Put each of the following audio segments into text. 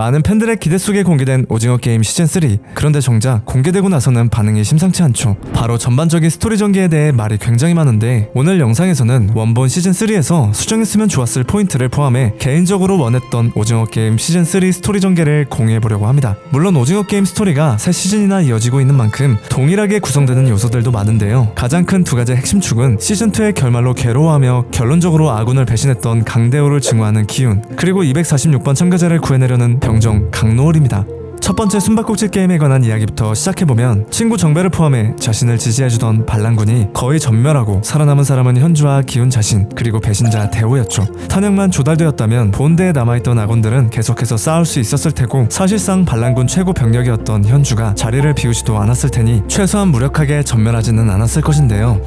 많은 팬들의 기대 속에 공개된 오징어 게임 시즌 3. 그런데 정작 공개되고 나서는 반응이 심상치 않죠. 바로 전반적인 스토리 전개에 대해 말이 굉장히 많은데 오늘 영상에서는 원본 시즌 3에서 수정했으면 좋았을 포인트를 포함해 개인적으로 원했던 오징어 게임 시즌 3 스토리 전개를 공유해 보려고 합니다. 물론 오징어 게임 스토리가 새 시즌이나 이어지고 있는 만큼 동일하게 구성되는 요소들도 많은데요. 가장 큰 두 가지 핵심 축은 시즌 2의 결말로 괴로워하며 결론적으로 아군을 배신했던 강대호를 증오하는 기운, 그리고 246번 참가자를 구해내려는 병정 강노을입니다. 첫 번째 숨바꼭질 게임에 관한 이야기부터 시작해보면 친구 정배를 포함해 자신을 지지해주던 반란군이 거의 전멸하고 살아남은 사람은 현주와 기훈 자신 그리고 배신자 대호였죠. 탄약만 조달되었다면 본대에 남아있던 아군들은 계속해서 싸울 수 있었을 테고 사실상 반란군 최고 병력이었던 현주가 자리를 비우지도 않았을 테니 최소한 무력하게 전멸하지는 않았을 것인데요.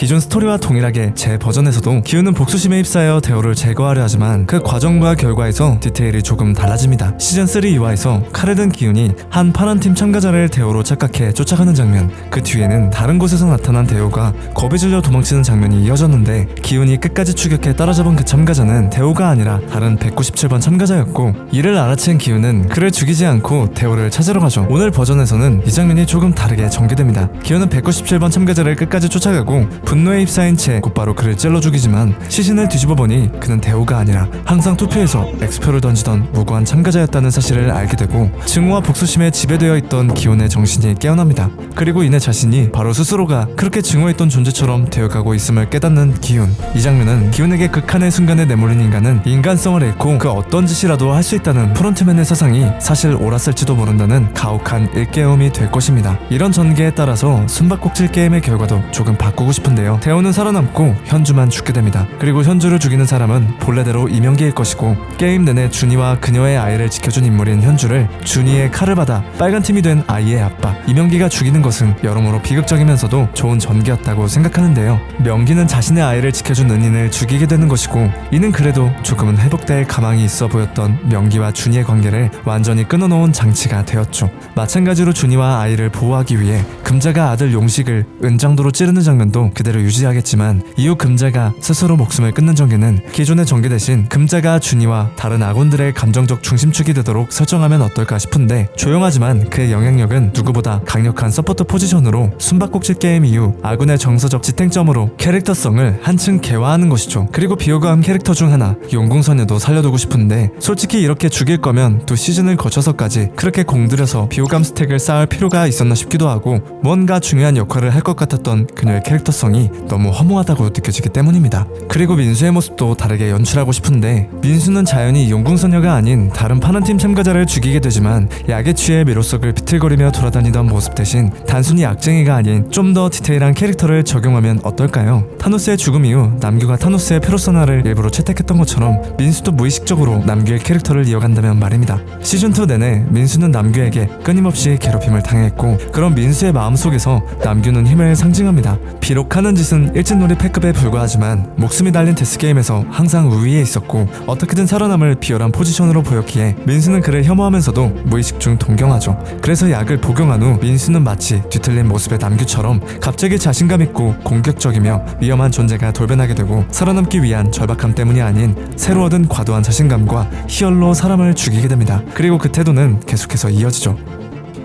기존 스토리와 동일하게 제 버전에서도 기우는 복수심에 휩싸여 대호를 제거하려 하지만 그 과정과 결과에서 디테일이 조금 달라집니다. 시즌 3 2화에서 칼을 든 기훈이 한 파란 팀 참가자를 대호로 착각해 쫓아가는 장면 그 뒤에는 다른 곳에서 나타난 대호가 겁에 질려 도망치는 장면이 이어졌는데 기훈이 끝까지 추격해 따라잡은 그 참가자는 대호가 아니라 다른 197번 참가자였고 이를 알아챈 기훈은 그를 죽이지 않고 대호를 찾으러 가죠. 오늘 버전에서는 이 장면이 조금 다르게 전개됩니다. 기훈은 197번 참가자를 끝까지 쫓아가고 분노에 휩싸인 채 곧바로 그를 찔러 죽이지만 시신을 뒤집어 보니 그는 대우가 아니라 항상 투표에서 엑스표를 던지던 무고한 참가자였다는 사실을 알게 되고 증오와 복수심에 지배되어 있던 기혼의 정신이 깨어납니다. 그리고 이내 자신이 바로 스스로가 그렇게 증오했던 존재처럼 되어가고 있음을 깨닫는 기훈. 이 장면은 기훈에게 극한의 순간에 내몰린 인간은 인간성을 잃고 그 어떤 짓이라도 할 수 있다는 프론트맨의 사상이 사실 옳았을지도 모른다는 가혹한 일깨움이 될 것입니다. 이런 전개에 따라서 숨바꼭질 게임의 결과도 조금 바꾸고 싶은데 요. 대호는 살아남고 현주만 죽게 됩니다. 그리고 현주를 죽이는 사람은 본래대로 이명기일 것이고 게임 내내 준이와 그녀의 아이를 지켜준 인물인 현주를 준이의 칼을 받아 빨간 팀이 된 아이의 아빠 이명기가 죽이는 것은 여러모로 비극적이면서도 좋은 전개였다고 생각하는데요. 명기는 자신의 아이를 지켜준 은인을 죽이게 되는 것이고 이는 그래도 조금은 회복될 가망이 있어 보였던 명기와 준이의 관계를 완전히 끊어놓은 장치가 되었죠. 마찬가지로 준이와 아이를 보호하기 위해 금자가 아들 용식을 은장도로 찌르는 장면도 그대 로 유지하겠지만 이후 금자가 스스로 목숨을 끊는 전개는 기존의 전개 대신 금자가 준이와 다른 아군들의 감정적 중심축이 되도록 설정하면 어떨까 싶은데 조용하지만 그의 영향력은 누구보다 강력한 서포터 포지션으로 숨바꼭질 게임 이후 아군의 정서적 지탱점으로 캐릭터성을 한층 개화하는 것이죠. 그리고 비호감 캐릭터 중 하나 용궁선녀도 살려두고 싶은데 솔직히 이렇게 죽일 거면 두 시즌을 거쳐서까지 그렇게 공들여서 비호감 스택을 쌓을 필요가 있었나 싶기도 하고 뭔가 중요한 역할을 할 것 같았던 그녀의 캐릭터성이 너무 허무하다고 느껴지기 때문입니다. 그리고 민수의 모습도 다르게 연출하고 싶은데 민수는 자연히 용궁선녀가 아닌 다른 파란 팀 참가자를 죽이게 되지만 약에 취해 미로석을 비틀거리며 돌아다니던 모습 대신 단순히 악쟁이가 아닌 좀 더 디테일한 캐릭터를 적용하면 어떨까요? 타노스의 죽음 이후 남규가 타노스의 페르소나를 일부러 채택했던 것처럼 민수도 무의식적으로 남규의 캐릭터를 이어간다면 말입니다. 시즌2 내내 민수는 남규에게 끊임없이 괴롭힘을 당했고 그런 민수의 마음속에서 남규는 힘을 상징합니다. 비록 하는 짓은 일진놀이 패급에 불과하지만 목숨이 달린 데스게임에서 항상 우위에 있었고 어떻게든 살아남을 비열한 포지션으로 보였기에 민수는 그를 혐오하면서도 무의식 중 동경하죠. 그래서 약을 복용한 후 민수는 마치 뒤틀린 모습의 남규처럼 갑자기 자신감 있고 공격적이며 위험한 존재가 돌변하게 되고 살아남기 위한 절박함 때문이 아닌 새로 얻은 과도한 자신감과 희열로 사람을 죽이게 됩니다. 그리고 그 태도는 계속해서 이어지죠.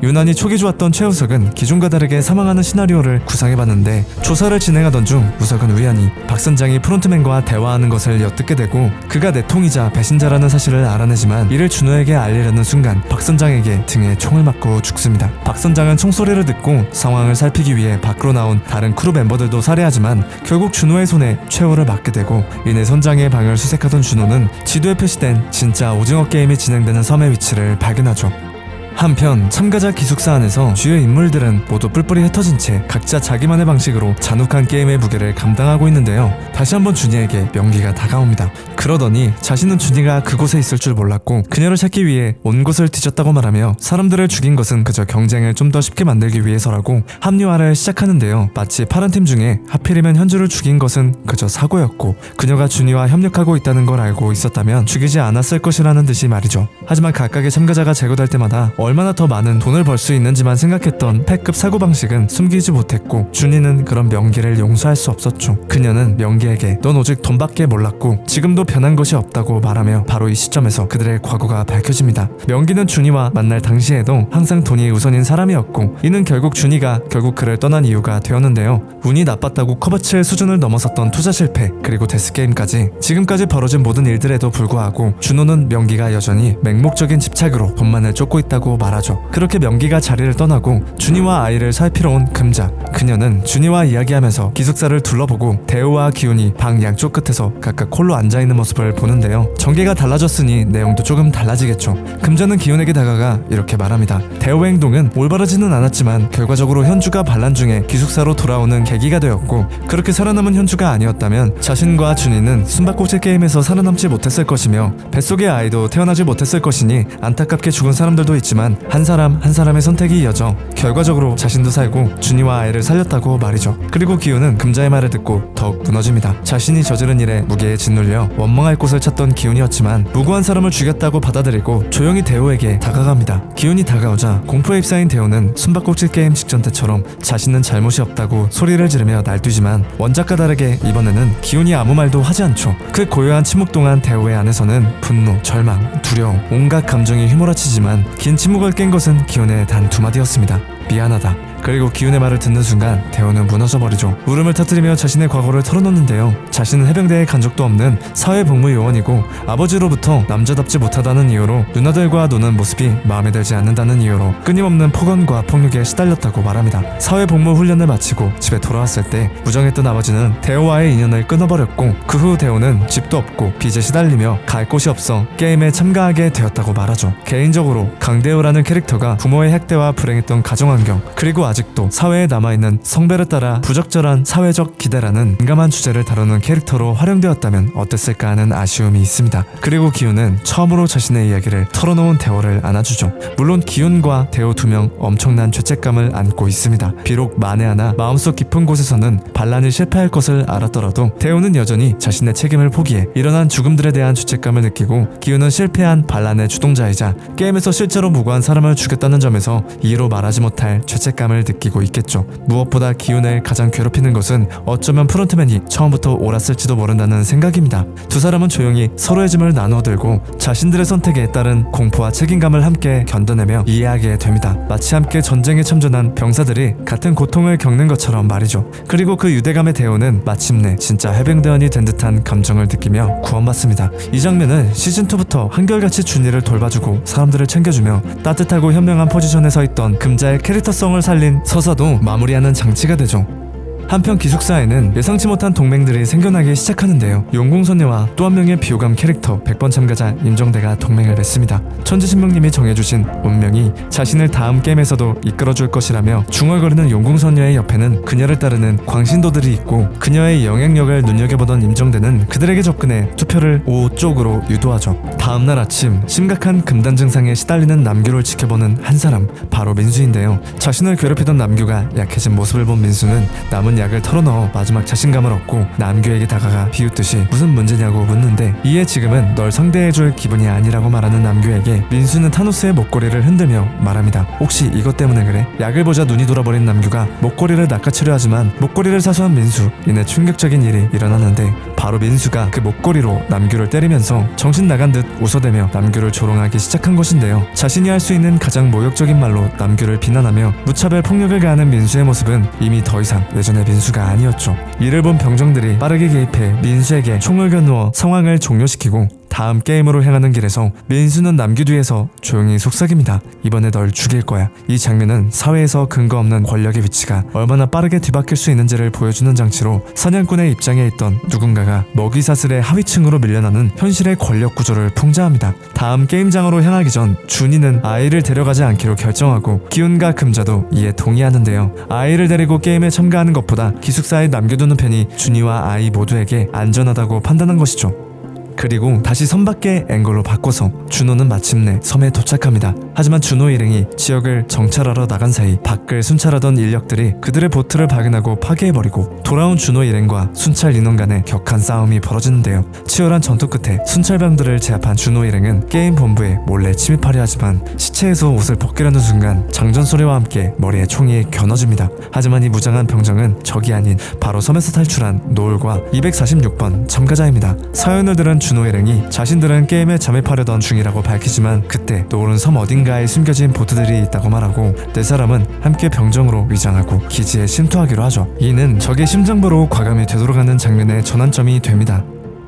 유난히 촉이 좋았던 최우석은 기존과 다르게 사망하는 시나리오를 구상해봤는데 조사를 진행하던 중 우석은 우연히 박 선장이 프론트맨과 대화하는 것을 엿듣게 되고 그가 내통이자 배신자라는 사실을 알아내지만 이를 준호에게 알리려는 순간 박 선장에게 등에 총을 맞고 죽습니다. 박 선장은 총소리를 듣고 상황을 살피기 위해 밖으로 나온 다른 크루 멤버들도 살해하지만 결국 준호의 손에 최후를 맞게 되고 이내 선장의 방을 수색하던 준호는 지도에 표시된 진짜 오징어 게임이 진행되는 섬의 위치를 발견하죠. 한편 참가자 기숙사 안에서 주요 인물들은 모두 뿔뿔이 흩어진 채 각자 자기만의 방식으로 잔혹한 게임의 무게를 감당하고 있는데요. 다시 한번 준이에게 명기가 다가옵니다. 그러더니 자신은 준이가 그곳에 있을 줄 몰랐고 그녀를 찾기 위해 온 곳을 뒤졌다고 말하며 사람들을 죽인 것은 그저 경쟁을 좀 더 쉽게 만들기 위해서라고 합리화를 시작하는데요. 마치 파란 팀 중에 하필이면 현주를 죽인 것은 그저 사고였고 그녀가 준이와 협력하고 있다는 걸 알고 있었다면 죽이지 않았을 것이라는 듯이 말이죠. 하지만 각각의 참가자가 제거될 때마다 얼마나 더 많은 돈을 벌 수 있는지만 생각했던 패급 사고방식은 숨기지 못했고 준이는 그런 명기를 용서할 수 없었죠. 그녀는 명기에게 넌 오직 돈밖에 몰랐고 지금도 변한 것이 없다고 말하며 바로 이 시점에서 그들의 과거가 밝혀집니다. 명기는 준이와 만날 당시에도 항상 돈이 우선인 사람이었고 이는 결국 준이가 결국 그를 떠난 이유가 되었는데요. 운이 나빴다고 커버칠 수준을 넘어섰던 투자 실패 그리고 데스게임까지 지금까지 벌어진 모든 일들에도 불구하고 준호는 명기가 여전히 맹목적인 집착으로 돈만을 쫓고 있다고 말하죠. 그렇게 명기가 자리를 떠나고 준이와 아이를 살피러 온 금자 그녀는 준이와 이야기하면서 기숙사를 둘러보고 대우와 기훈이 방 양쪽 끝에서 각각 홀로 앉아 있는 모습을 보는데요. 전개가 달라졌으니 내용도 조금 달라지겠죠. 금자는 기훈에게 다가가 이렇게 말합니다. 대우의 행동은 올바르지는 않았지만 결과적으로 현주가 반란 중에 기숙사로 돌아오는 계기가 되었고 그렇게 살아남은 현주가 아니었다면 자신과 준이는 숨바꼭질 게임에서 살아남지 못했을 것이며 뱃속의 아이도 태어나지 못했을 것이니 안타깝게 죽은 사람들도 있지만 한 사람 한 사람의 선택이 이어져 결과적으로 자신도 살고 준이와 아이를 살렸다고 말이죠. 그리고 기훈은 금자의 말을 듣고 더욱 무너집니다. 자신이 저지른 일에 무게에 짓눌려 원망할 곳을 찾던 기훈이었지만 무고한 사람을 죽였다고 받아들이고 조용히 대호에게 다가갑니다. 기훈이 다가오자 공포에 휩싸인 대호는 숨바꼭질 게임 직전 때처럼 자신은 잘못이 없다고 소리를 지르며 날뛰지만 원작과 다르게 이번에는 기훈이 아무 말도 하지 않죠. 그 고요한 침묵 동안 대호의 안에서는 분노, 절망, 두려움, 온갖 감정이 휘몰아치지만 긴 침묵 을 깬 것은 기훈의 단 두 마디였습니다. 미안하다. 그리고 기훈의 말을 듣는 순간 대호는 무너져버리죠. 울음을 터뜨리며 자신의 과거를 털어놓는데요. 자신은 해병대에 간 적도 없는 사회복무 요원이고 아버지로부터 남자답지 못하다는 이유로 누나들과 노는 모습이 마음에 들지 않는다는 이유로 끊임없는 폭언과 폭력에 시달렸다고 말합니다. 사회복무 훈련을 마치고 집에 돌아왔을 때 무정했던 아버지는 대호와의 인연을 끊어버렸고 그 후 대호는 집도 없고 빚에 시달리며 갈 곳이 없어 게임에 참가하게 되었다고 말하죠. 개인적으로 강대호라는 캐릭터가 부모의 학대와 불행했던 가정 환경 그리고 아직도 사회에 남아있는 성배를 따라 부적절한 사회적 기대라는 민감한 주제를 다루는 캐릭터로 활용되었다면 어땠을까 하는 아쉬움이 있습니다. 그리고 기훈은 처음으로 자신의 이야기를 털어놓은 대호를 안아주죠. 물론 기훈과 대호 두 명 엄청난 죄책감을 안고 있습니다. 비록 만에 하나 마음속 깊은 곳에서는 반란이 실패할 것을 알았더라도 대호는 여전히 자신의 책임을 포기해 일어난 죽음들에 대한 죄책감을 느끼고 기훈은 실패한 반란의 주동자이자 게임에서 실제로 무고한 사람을 죽였다는 점에서 이해로 말하지 못할 죄책감을 느끼고 있겠죠. 무엇보다 기훈을 가장 괴롭히는 것은 어쩌면 프론트맨이 처음부터 옳았을지도 모른다는 생각입니다. 두 사람은 조용히 서로의 짐을 나누어 들고 자신들의 선택에 따른 공포와 책임감을 함께 견뎌내며 이해하게 됩니다. 마치 함께 전쟁에 참전한 병사들이 같은 고통을 겪는 것처럼 말이죠. 그리고 그 유대감의 대우는 마침내 진짜 해병대원이 된 듯한 감정을 느끼며 구원받습니다. 이 장면은 시즌2부터 한결같이 준이를 돌봐주고 사람들을 챙겨주며 따뜻하고 현명한 포지션에 서 있던 금자의 캐릭터 성을 살린 서사도 마무리하는 장치가 되죠. 한편 기숙사에는 예상치 못한 동맹들이 생겨나기 시작하는데요. 용궁소녀와 또 한 명의 비호감 캐릭터 100번 참가자 임정대가 동맹을 맺습니다. 천지신명님이 정해주신 운명이 자신을 다음 게임에서도 이끌어줄 것이라며 중얼거리는 용궁소녀의 옆에는 그녀를 따르는 광신도들이 있고 그녀의 영향력을 눈여겨보던 임정대는 그들에게 접근해 투표를 O 쪽으로 유도하죠. 다음날 아침 심각한 금단 증상에 시달리는 남규를 지켜보는 한 사람 바로 민수인데요. 자신을 괴롭히던 남규가 약해진 모습을 본 민수는 남은 약을 털어넣어 마지막 자신감을 얻고 남규에게 다가가 비웃듯이 무슨 문제냐고 묻는데 이에 지금은 널 상대해줄 기분이 아니라고 말하는 남규에게 민수는 타노스의 목걸이를 흔들며 말합니다. 혹시 이것 때문에 그래? 약을 보자 눈이 돌아버린 남규가 목걸이를 낚아채려 하지만 목걸이를 사수한 민수 이내 충격적인 일이 일어나는데 바로 민수가 그 목걸이로 남규를 때리면서 정신 나간 듯 웃어대며 남규를 조롱하기 시작한 것인데요. 자신이 할 수 있는 가장 모욕적인 말로 남규를 비난하며 무차별 폭력을 가하는 민수의 모습은 이미 더 이상 예전의 민수가 아니었죠. 이를 본 병정들이 빠르게 개입해 민수에게 총을 겨누어 상황을 종료시키고 다음 게임으로 향하는 길에서 민수는 남규 뒤에서 조용히 속삭입니다. 이번에 널 죽일 거야. 이 장면은 사회에서 근거 없는 권력의 위치가 얼마나 빠르게 뒤바뀔 수 있는지를 보여주는 장치로 사냥꾼의 입장에 있던 누군가가 먹이사슬의 하위층으로 밀려나는 현실의 권력 구조를 풍자합니다. 다음 게임장으로 향하기 전 준이는 아이를 데려가지 않기로 결정하고 기훈과 금자도 이에 동의하는데요. 아이를 데리고 게임에 참가하는 것보다 기숙사에 남겨두는 편이 준이와 아이 모두에게 안전하다고 판단한 것이죠. 그리고 다시 섬 밖의 앵글로 바꿔서 준호는 마침내 섬에 도착합니다. 하지만 준호 일행이 지역을 정찰하러 나간 사이 밖을 순찰하던 인력들이 그들의 보트를 발견하고 파괴해버리고 돌아온 준호 일행과 순찰 인원 간의 격한 싸움이 벌어지는데요. 치열한 전투 끝에 순찰병들을 제압한 준호 일행은 게임 본부에 몰래 침입하려 하지만 시체에서 옷을 벗기려는 순간 장전 소리와 함께 머리에 총이 겨눠집니다. 하지만 이 무장한 병정은 적이 아닌 바로 섬에서 탈출한 노을과 246번 참가자입니다. 사연을 들은 준호 일행이 자신들은 게임에 잠입하려던 중이라고 밝히지만 그때 노을은 섬 어딘가에 숨겨진 보트들이 있다고 말하고 네 사람은 함께 병정으로 위장하고 기지에 침투하기로 하죠. 이는 적의 심장부로 과감히 되돌아가는 장면의 전환점이 됩니다.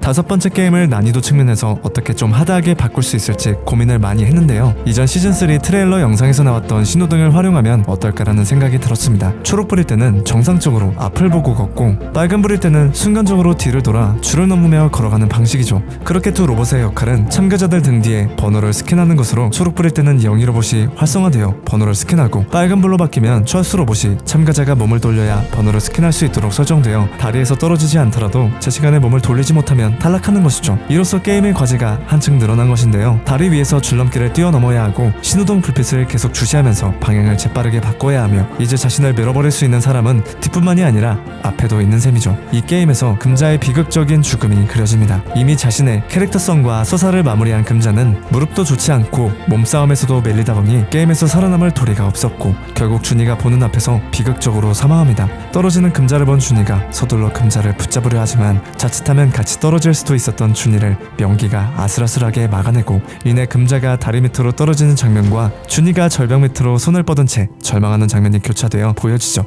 다섯 번째 게임을 난이도 측면에서 어떻게 좀 하드하게 바꿀 수 있을지 고민을 많이 했는데요. 이전 시즌3 트레일러 영상에서 나왔던 신호등을 활용하면 어떨까라는 생각이 들었습니다. 초록불일 때는 정상적으로 앞을 보고 걷고 빨간불일 때는 순간적으로 뒤를 돌아 줄을 넘으며 걸어가는 방식이죠. 그렇게 두 로봇의 역할은 참가자들 등 뒤에 번호를 스캔하는 것으로 초록불일 때는 영이 로봇이 활성화되어 번호를 스캔하고 빨간불로 바뀌면 철수 로봇이 참가자가 몸을 돌려야 번호를 스캔할 수 있도록 설정되어 다리에서 떨어지지 않더라도 제 시간에 몸을 돌리지 못하면 탈락하는 것이죠. 이로써 게임의 과제가 한층 늘어난 것인데요. 다리 위에서 줄넘기를 뛰어넘어야 하고 신호등 불빛을 계속 주시하면서 방향을 재빠르게 바꿔야 하며 이제 자신을 밀어버릴 수 있는 사람은 뒷뿐만이 아니라 앞에도 있는 셈이죠. 이 게임에서 금자의 비극적인 죽음이 그려집니다. 이미 자신의 캐릭터성과 서사를 마무리한 금자는 무릎도 좋지 않고 몸싸움에서도 밀리다 보니 게임에서 살아남을 도리가 없었고 결국 준이가 보는 앞에서 비극적으로 사망합니다. 떨어지는 금자를 본 준이가 서둘러 금자를 붙잡으려 하지만 자칫하면 같이 떨어 질 수도 있었던 준이를 명기가 아슬아슬하게 막아내고 이내 금자가 다리 밑으로 떨어지는 장면과 준이가 절벽 밑으로 손을 뻗은 채 절망하는 장면이 교차되어 보여지죠.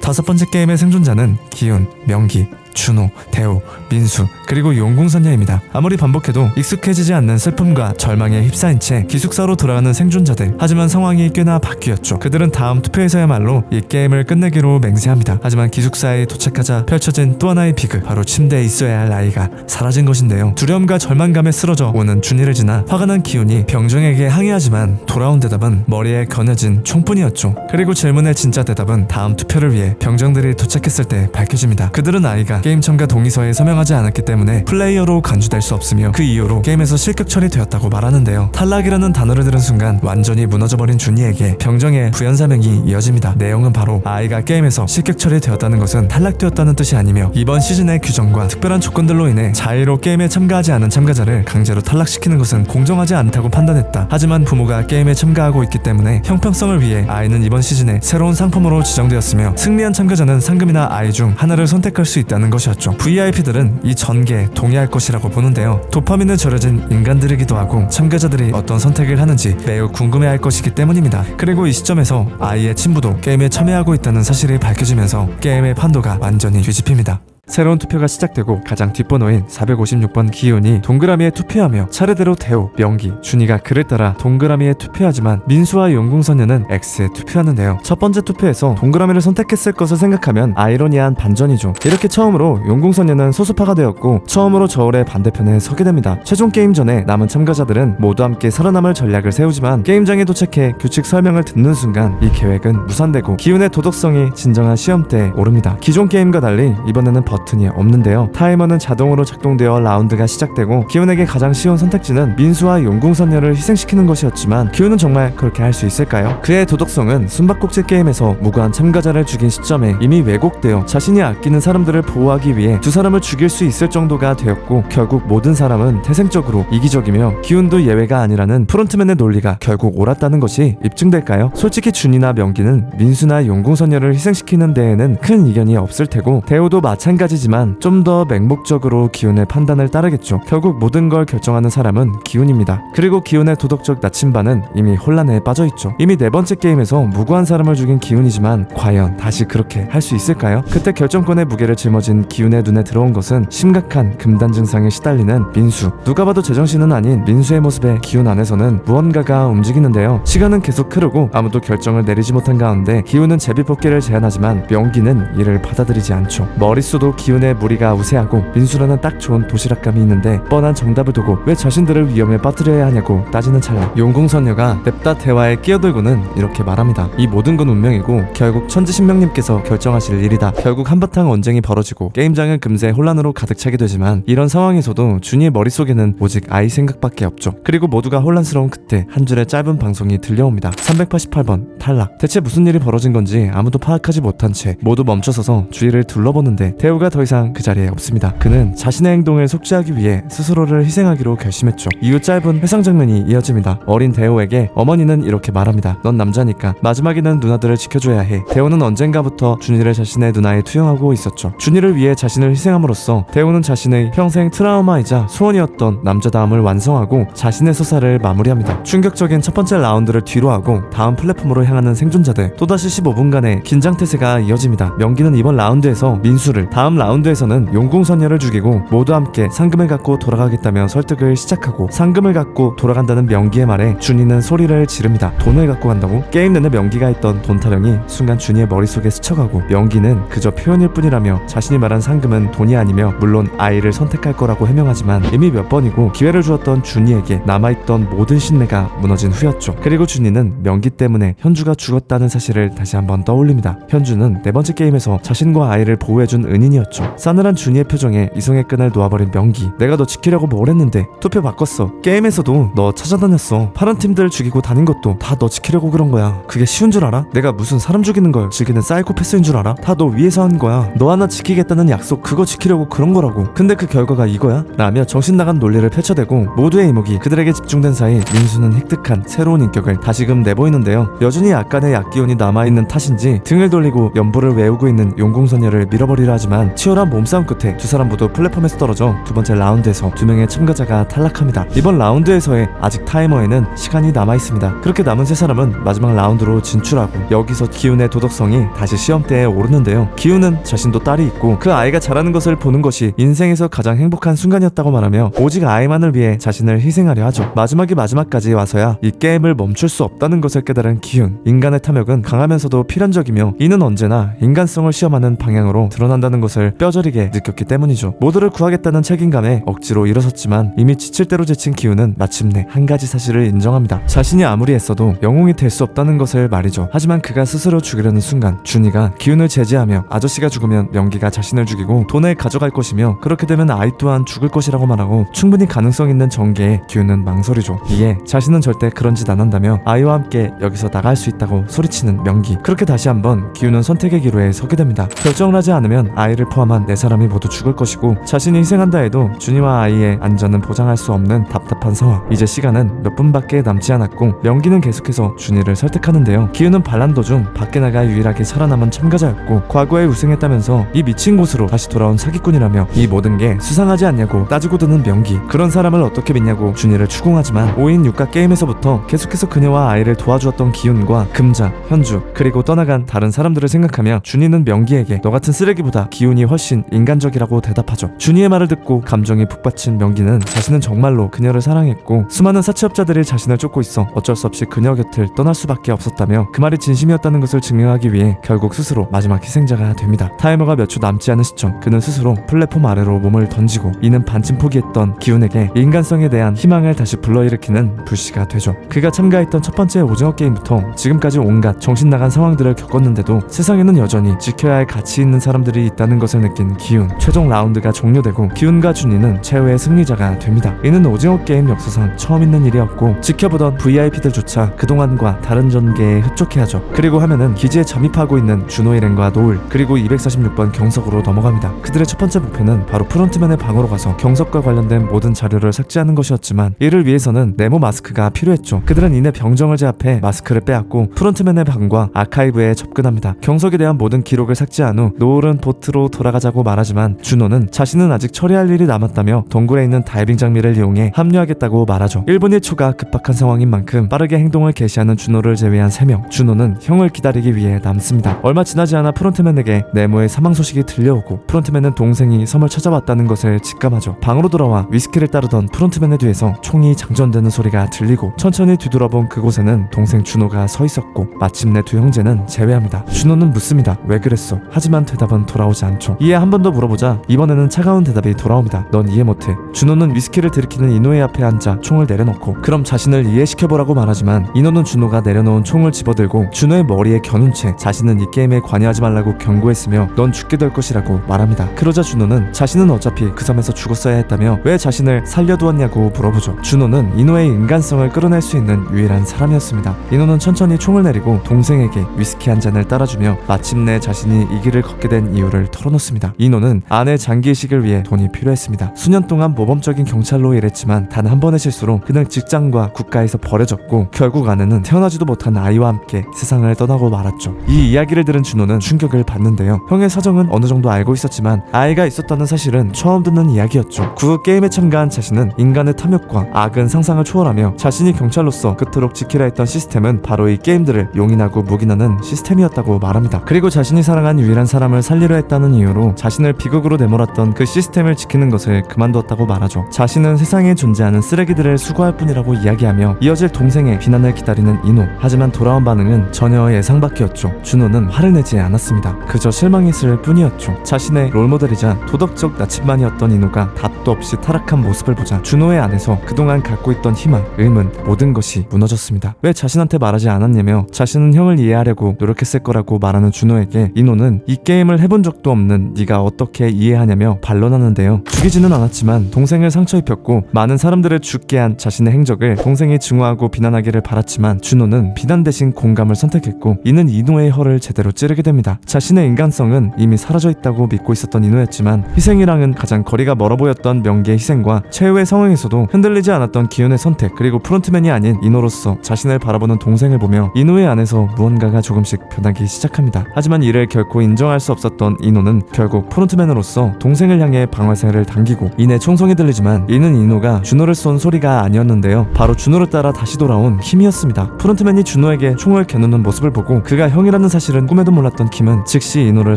다섯 번째 게임의 생존자는 기훈, 명기, 준호, 대호, 민수, 그리고 용궁선녀입니다. 아무리 반복해도 익숙해지지 않는 슬픔과 절망에 휩싸인 채 기숙사로 돌아가는 생존자들. 하지만 상황이 꽤나 바뀌었죠. 그들은 다음 투표에서야말로 이 게임을 끝내기로 맹세합니다. 하지만 기숙사에 도착하자 펼쳐진 또 하나의 비극. 바로 침대에 있어야 할 아이가 사라진 것인데요. 두려움과 절망감에 쓰러져 오는 준이를 지나 화가 난 기훈이 병정에게 항의하지만 돌아온 대답은 머리에 거느진 총뿐이었죠. 그리고 질문의 진짜 대답은 다음 투표를 위해 병정들이 도착했을 때 밝혀집니다. 그들은 아이가 게임 참가 동의서에 서명하지 않았기 때문에 플레이어로 간주될 수 없으며 그 이후로 게임에서 실격 처리되었다고 말하는데요. 탈락이라는 단어를 들은 순간 완전히 무너져버린 준이에게 병정의 부연 사명이 이어집니다. 내용은 바로 아이가 게임에서 실격 처리되었다는 것은 탈락되었다는 뜻이 아니며 이번 시즌의 규정과 특별한 조건들로 인해 자의로 게임에 참가하지 않은 참가자를 강제로 탈락시키는 것은 공정하지 않다고 판단했다. 하지만 부모가 게임에 참가하고 있기 때문에 형평성을 위해 아이는 이번 시즌에 새로운 상품으로 지정되었으며 승리한 참가자는 상금이나 아이 중 하나를 선택할 수 있다는 것이었죠. VIP들은 이 전개에 동의할 것이라고 보는데요. 도파민을 절여진 인간들이기도 하고 참가자들이 어떤 선택을 하는지 매우 궁금해할 것이기 때문입니다. 그리고 이 시점에서 아이의 친부도 게임에 참여하고 있다는 사실이 밝혀지면서 게임의 판도가 완전히 뒤집힙니다. 새로운 투표가 시작되고 가장 뒷번호인 456번 기훈이 동그라미에 투표하며 차례대로 대호, 명기, 준이가 그를 따라 동그라미에 투표하지만 민수와 용궁선녀는 X에 투표하는데요. 첫 번째 투표에서 동그라미를 선택했을 것을 생각하면 아이러니한 반전이죠. 이렇게 처음으로 용궁선녀는 소수파가 되었고 처음으로 저울의 반대편에 서게 됩니다. 최종 게임 전에 남은 참가자들은 모두 함께 살아남을 전략을 세우지만 게임장에 도착해 규칙 설명을 듣는 순간 이 계획은 무산되고 기훈의 도덕성이 진정한 시험대에 오릅니다. 기존 게임과 달리 이번에는 버 튼이 없는데요. 타이머는 자동으로 작동되어 라운드가 시작되고 기훈에게 가장 쉬운 선택지는 민수와 용궁선녀를 희생시키는 것이었지만 기훈은 정말 그렇게 할 수 있을까요? 그의 도덕성은 숨바꼭질 게임에서 무고한 참가자를 죽인 시점에 이미 왜곡되어 자신이 아끼는 사람들을 보호하기 위해 두 사람을 죽일 수 있을 정도가 되었고 결국 모든 사람은 태생적으로 이기적이며 기훈도 예외가 아니라는 프론트맨의 논리가 결국 옳았다는 것이 입증될까요? 솔직히 준이나 명기는 민수나 용궁선녀를 희생시키는 데에는 큰 이견이 없을 테고 대우도 마찬가지 지만 좀 더 맹목적으로 기훈의 판단을 따르겠죠. 결국 모든 걸 결정하는 사람은 기훈입니다. 그리고 기훈의 도덕적 나침반은 이미 혼란에 빠져 있죠. 이미 네 번째 게임에서 무고한 사람을 죽인 기훈이지만 과연 다시 그렇게 할 수 있을까요? 그때 결정권의 무게를 짊어진 기훈의 눈에 들어온 것은 심각한 금단 증상에 시달리는 민수. 누가 봐도 제정신은 아닌 민수의 모습에 기훈 안에서는 무언가가 움직이는데요. 시간은 계속 흐르고 아무도 결정을 내리지 못한 가운데 기훈은 제비 뽑기를 제안하지만 명기는 이를 받아들이지 않죠. 머릿수도 기운의 무리가 우세하고 민수라는 딱 좋은 도시락감이 있는데 뻔한 정답을 두고 왜 자신들을 위험에 빠뜨려야 하냐고 따지는 찰나 용궁선녀가 냅다 대화에 끼어들고는 이렇게 말합니다. 이 모든 건 운명이고 결국 천지신명님께서 결정하실 일이다. 결국 한바탕 언쟁이 벌어지고 게임장은 금세 혼란으로 가득 차게 되지만 이런 상황에서도 준이의 머릿속에는 오직 아이 생각밖에 없죠. 그리고 모두가 혼란스러운 그때 한 줄의 짧은 방송이 들려옵니다. 388번 탈락. 대체 무슨 일이 벌어진 건지 아무도 파악하지 못한 채 모두 멈춰서서 주위를 둘러보는데 대우가 더 이상 그 자리에 없습니다. 그는 자신의 행동을 속죄하기 위해 스스로를 희생하기로 결심했죠. 이후 짧은 회상 장면이 이어집니다. 어린 대호에게 어머니는 이렇게 말합니다. 넌 남자니까 마지막에는 누나들을 지켜줘야 해. 대호는 언젠가부터 준이를 자신의 누나에 투영하고 있었죠. 준이를 위해 자신을 희생함으로써 대호는 자신의 평생 트라우마이자 소원이었던 남자다움을 완성하고 자신의 서사를 마무리합니다. 충격적인 첫 번째 라운드를 뒤로 하고 다음 플랫폼으로 향하는 생존자들 또다시 15분간의 긴장 태세가 이어집니다. 명기는 이번 라운드에서 민수를 다음 라운드에서는 용궁선녀를 죽이고 모두 함께 상금을 갖고 돌아가겠다며 설득을 시작하고 상금을 갖고 돌아간다는 명기의 말에 준이는 소리를 지릅니다. 돈을 갖고 간다고? 게임 내내 명기가 했던 돈 타령이 순간 준이의 머릿속에 스쳐가고 명기는 그저 표현일 뿐이라며 자신이 말한 상금은 돈이 아니며 물론 아이를 선택할 거라고 해명하지만 이미 몇 번이고 기회를 주었던 준이에게 남아있던 모든 신뢰가 무너진 후였죠. 그리고 준이는 명기 때문에 현주가 죽었다는 사실을 다시 한번 떠올립니다. 현주는 네 번째 게임에서 자신과 아이를 보호해준 은인이 었죠. 싸늘한 준이의 표정에 이성의 끈을 놓아버린 명기. 내가 너 지키려고 뭘 했는데 투표 바꿨어. 게임에서도 너 찾아다녔어. 파란 팀들 죽이고 다닌 것도 다 너 지키려고 그런 거야. 그게 쉬운 줄 알아? 내가 무슨 사람 죽이는 걸 즐기는 사이코패스인 줄 알아? 다 너 위해서 한 거야. 너 하나 지키겠다는 약속 그거 지키려고 그런 거라고. 근데 그 결과가 이거야? 라며 정신 나간 논리를 펼쳐대고 모두의 이목이 그들에게 집중된 사이 민수는 획득한 새로운 인격을 다시금 내보이는데요. 여전히 약간의 약기운이 남아있는 탓인지 등을 돌리고 연보를 외우고 있는 용궁선녀를 밀어버리려 하지만 치열한 몸싸움 끝에 두 사람 모두 플랫폼에서 떨어져 두 번째 라운드에서 두 명의 참가자가 탈락합니다. 이번 라운드에서의 아직 타이머에는 시간이 남아 있습니다. 그렇게 남은 세 사람은 마지막 라운드로 진출하고 여기서 기운의 도덕성이 다시 시험대에 오르는데요. 기운은 자신도 딸이 있고 그 아이가 자라는 것을 보는 것이 인생에서 가장 행복한 순간이었다고 말하며 오직 아이만을 위해 자신을 희생하려 하죠. 마지막이 마지막까지 와서야 이 게임을 멈출 수 없다는 것을 깨달은 기운. 인간의 탐욕은 강하면서도 필연적이며 이는 언제나 인간성을 시험하는 방향으로 드러난다는 것을 뼈저리게 느꼈기 때문이죠. 모두를 구하겠다는 책임감에 억지로 일어섰지만 이미 지칠 대로 지친 기운은 마침내 한 가지 사실을 인정합니다. 자신이 아무리 애써도 영웅이 될 수 없다는 것을 말이죠. 하지만 그가 스스로 죽으려는 순간 준이가 기운을 제지하며 아저씨가 죽으면 명기가 자신을 죽이고 돈을 가져갈 것이며 그렇게 되면 아이 또한 죽을 것이라고 말하고 충분히 가능성 있는 전개에 기운은 망설이죠. 이에 자신은 절대 그런 짓 안 한다며 아이와 함께 여기서 나갈 수 있다고 소리치는 명기. 그렇게 다시 한번 기운은 선택의 기로에 서게 됩니다. 결정을 하지 않으면 아이를 포함한 네 사람이 모두 죽을 것이고 자신이 희생한다 해도 준이와 아이의 안전은 보장할 수 없는 답답한 상황. 이제 시간은 몇 분밖에 남지 않았고 명기는 계속해서 준이를 설득하는데요. 기운은 반란 도 중 밖에 나가 유일하게 살아남은 참가자였고 과거에 우승했다면서 이 미친 곳으로 다시 돌아온 사기꾼이라며 이 모든 게 수상하지 않냐고 따지고 드는 명기. 그런 사람을 어떻게 믿냐고 준이를 추궁하지만 5인 6가 게임에서부터 계속해서 그녀와 아이를 도와주었던 기운과 금자, 현주 그리고 떠나간 다른 사람들을 생각하며 준이는 명기에게 너 같은 쓰레기보다 기운이 훨씬 인간적이라고 대답하죠. 준이의 말을 듣고 감정이 북받친 명기는 자신은 정말로 그녀를 사랑했고 수많은 사채업자들이 자신을 쫓고 있어 어쩔 수 없이 그녀 곁을 떠날 수밖에 없었다며 그 말이 진심이었다는 것을 증명하기 위해 결국 스스로 마지막 희생자가 됩니다. 타이머가 몇 초 남지 않은 시점 그는 스스로 플랫폼 아래로 몸을 던지고 이는 반쯤 포기했던 기운에게 인간성에 대한 희망을 다시 불러일으키는 불씨가 되죠. 그가 참가했던 첫 번째 오징어 게임부터 지금까지 온갖 정신 나간 상황들을 겪었는데도 세상에는 여전히 지켜야 할 가치 있는 사람들이 있다는 것을 느낀 기운. 최종 라운드가 종료되고 기운과 준이는 최후의 승리자가 됩니다. 이는 오징어 게임 역사상 처음 있는 일이었고 지켜보던 VIP들조차 그동안과 다른 전개에 흡족해하죠. 그리고 하면은 기지에 잠입하고 있는 준호 일행과 노을 그리고 246번 경석으로 넘어갑니다. 그들의 첫 번째 목표는 바로 프론트맨의 방으로 가서 경석과 관련된 모든 자료를 삭제하는 것이었지만 이를 위해서는 네모 마스크가 필요했죠. 그들은 이내 병정을 제압해 마스크를 빼앗고 프론트맨의 방과 아카이브에 접근합니다. 경석에 대한 모든 기록을 삭제한 후 노을은 보트로 돌아가자고 말하지만 준호는 자신은 아직 처리할 일이 남았다며 동굴에 있는 다이빙 장비를 이용해 합류하겠다고 말하죠. 1분 1초가 급박한 상황인 만큼 빠르게 행동을 개시하는 준호를 제외한 3명 준호는 형을 기다리기 위해 남습니다. 얼마 지나지 않아 프론트맨에게 네모의 사망 소식이 들려오고 프론트맨은 동생이 섬을 찾아왔다는 것을 직감하죠. 방으로 돌아와 위스키를 따르던 프론트맨의 뒤에서 총이 장전되는 소리가 들리고 천천히 뒤돌아본 그곳에는 동생 준호가 서 있었고 마침내 두 형제는 제외합니다. 준호는 묻습니다. 왜 그랬어? 하지만 대답은 돌아오지 않죠. 않죠. 이에 한 번 더 물어보자 이번에는 차가운 대답이 돌아옵니다. 넌 이해 못해. 준호는 위스키를 들이키는 이노의 앞에 앉아 총을 내려놓고 그럼 자신을 이해시켜보라고 말하지만 이노는 준호가 내려놓은 총을 집어들고 준호의 머리에 겨눈 채 자신은 이 게임에 관여하지 말라고 경고했으며 넌 죽게 될 것이라고 말합니다. 그러자 준호는 자신은 어차피 그 섬에서 죽었어야 했다며 왜 자신을 살려두었냐고 물어보죠. 준호는 이노의 인간성을 끌어낼 수 있는 유일한 사람이었습니다. 이노는 천천히 총을 내리고 동생에게 위스키 한 잔을 따라주며 마침내 자신이 이 길을 걷게 된 이유를 털어 놓습니다. 이노는 아내 장기 이식을 위해 돈이 필요했습니다. 수년 동안 모범적인 경찰로 일했지만 단 한 번의 실수로 그는 직장과 국가에서 버려졌고 결국 아내는 태어나지도 못한 아이와 함께 세상을 떠나고 말았죠. 이 이야기를 들은 준호는 충격을 받는데요. 형의 사정은 어느 정도 알고 있었지만 아이가 있었다는 사실은 처음 듣는 이야기였죠. 그 게임에 참가한 자신은 인간의 탐욕과 악은 상상을 초월하며 자신이 경찰로서 그토록 지키려 했던 시스템은 바로 이 게임들을 용인하고 묵인하는 시스템이었다고 말합니다. 그리고 자신이 사랑한 유일한 사람을 살리려 했다는 이유로 자신을 비극으로 내몰았던 그 시스템을 지키는 것을 그만두었다고 말하죠. 자신은 세상에 존재하는 쓰레기들을 수거할 뿐이라고 이야기하며 이어질 동생의 비난을 기다리는 이노. 하지만 돌아온 반응은 전혀 예상 밖이었죠. 준호는 화를 내지 않았습니다. 그저 실망했을 뿐이었죠. 자신의 롤모델이자 도덕적 나침반이었던 이노가 답도 없이 타락한 모습을 보자 준호의 안에서 그동안 갖고 있던 희망, 의문 모든 것이 무너졌습니다. 왜 자신한테 말하지 않았냐며 자신은 형을 이해하려고 노력했을 거라고 말하는 준호에게 이노는 이 게임을 해본 적도 없는 네가 어떻게 이해하냐며 반론하는데요. 죽이지는 않았지만 동생을 상처 입혔고 많은 사람들을 죽게 한 자신의 행적을 동생이 증오하고 비난하기를 바랐지만 준호는 비난 대신 공감을 선택했고 이는 이노의 혀를 제대로 찌르게 됩니다. 자신의 인간성은 이미 사라져 있다고 믿고 있었던 이노였지만 희생이랑은 가장 거리가 멀어 보였던 명기의 희생과 최후의 상황에서도 흔들리지 않았던 기운의 선택 그리고 프론트맨이 아닌 이노로서 자신을 바라보는 동생을 보며 이노의 안에서 무언가가 조금씩 변하기 시작합니다. 하지만 이를 결코 인정할 수 없었던 이노는 결국 프론트맨으로서 동생을 향해 방아쇠를 당기고 이내 총성이 들리지만 이는 이노가 준호를 쏜 소리가 아니었는데요. 바로 준호를 따라 다시 돌아온 킴이었습니다. 프론트맨이 준호에게 총을 겨누는 모습을 보고 그가 형이라는 사실은 꿈에도 몰랐던 킴은 즉시 이노를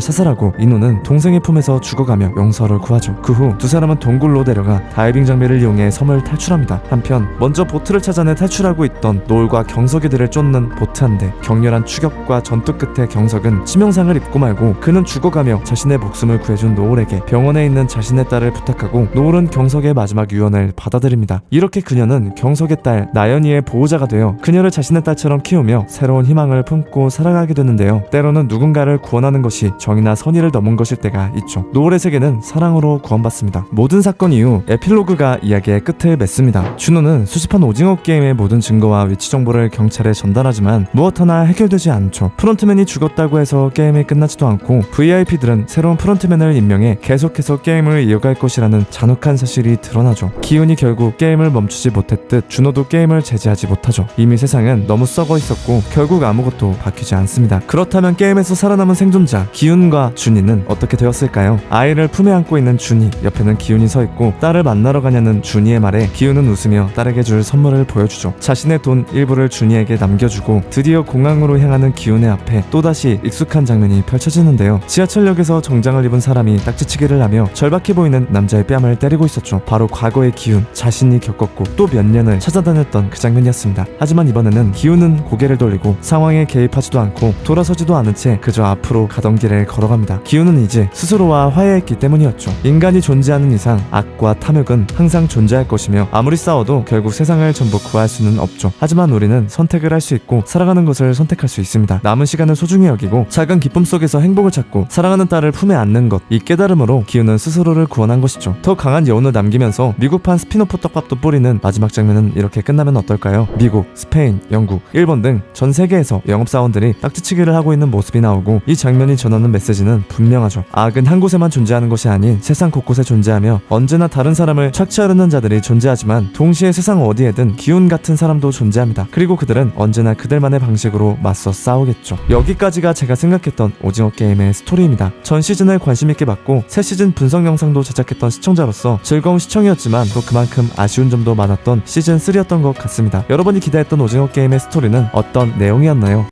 사살하고 이노는 동생의 품에서 죽어가며 용서를 구하죠. 그 후 두 사람은 동굴로 내려가 다이빙 장비를 이용해 섬을 탈출합니다. 한편 먼저 보트를 찾아내 탈출하고 있던 노을과 경석이들을 쫓는 보트 한 대. 격렬한 추격과 전투 끝에 경석은 치명상을 입고 말고 그는 죽어가며 자신의 목숨을 구해준 노을에게 병원에 있는 자신의 딸을 부탁하고 노을은 경석의 마지막 유언을 받아들입니다. 이렇게 그녀는 경석의 딸 나연이의 보호자가 되어 그녀를 자신의 딸처럼 키우며 새로운 희망을 품고 살아가게 되는데요. 때로는 누군가를 구원하는 것이 정의나 선의를 넘은 것일 때가 있죠. 노을의 세계는 사랑으로 구원받습니다. 모든 사건 이후 에필로그가 이야기의 끝을 맺습니다. 준호는 수집한 오징어 게임의 모든 증거와 위치 정보를 경찰에 전달하지만 무엇 하나 해결되지 않죠. 프론트맨이 죽었다고 해서 게임이 끝나지도 않고 VIP들은 새로 운 프론트맨을 임명해 계속해서 게임을 이어갈 것이라는 잔혹한 사실이 드러나죠. 기운이 결국 게임을 멈추지 못했듯 준호도 게임을 제재하지 못하죠. 이미 세상은 너무 썩어 있었고 결국 아무것도 바뀌지 않습니다. 그렇다면 게임에서 살아남은 생존자 기운과 준이는 어떻게 되었을까요? 아이를 품에 안고 있는 준이 옆에는 기운이 서 있고 딸을 만나러 가냐는 준이의 말에 기운은 웃으며 딸에게 줄 선물을 보여주죠. 자신의 돈 일부를 준이에게 남겨주고 드디어 공항으로 향하는 기운의 앞에 또다시 익숙한 장면이 펼쳐지는데요. 지하철역에서 정장을 입은 사람이 딱지치기를 하며 절박해 보이는 남자의 뺨을 때리고 있었죠. 바로 과거의 기운, 자신이 겪었고 또 몇 년을 찾아다녔던 그 장면이었습니다. 하지만 이번에는 기운은 고개를 돌리고 상황에 개입하지도 않고 돌아서지도 않은 채 그저 앞으로 가던 길을 걸어갑니다. 기운은 이제 스스로와 화해했기 때문이었죠. 인간이 존재하는 이상 악과 탐욕은 항상 존재할 것이며 아무리 싸워도 결국 세상을 전부 구할 수는 없죠. 하지만 우리는 선택을 할 수 있고 살아가는 것을 선택할 수 있습니다. 남은 시간을 소중히 여기고 작은 기쁨 속에서 행복을 찾고 사랑하는 딸을 품에 안는 것 이 깨달음으로 기운은 스스로를 구원한 것이죠. 더 강한 여운을 남기면서 미국판 스피노프 떡밥도 뿌리는 마지막 장면은 이렇게 끝나면 어떨까요? 미국, 스페인, 영국, 일본 등 전 세계에서 영업사원들이 딱지치기를 하고 있는 모습이 나오고 이 장면이 전하는 메시지는 분명하죠. 악은 한 곳에만 존재하는 것이 아닌 세상 곳곳에 존재하며 언제나 다른 사람을 착취하려는 자들이 존재하지만 동시에 세상 어디에든 기운 같은 사람도 존재합니다. 그리고 그들은 언제나 그들만의 방식으로 맞서 싸우겠죠. 여기까지가 제가 생각했던 오징어 게임의 스토리입니다. 전 시즌을 관심 있게 봤고 새 시즌 분석 영상도 제작했던 시청자로서 즐거운 시청이었지만 또 그만큼 아쉬운 점도 많았던 시즌 3였던 것 같습니다. 여러분이 기대했던 오징어 게임의 스토리는 어떤 내용이었나요?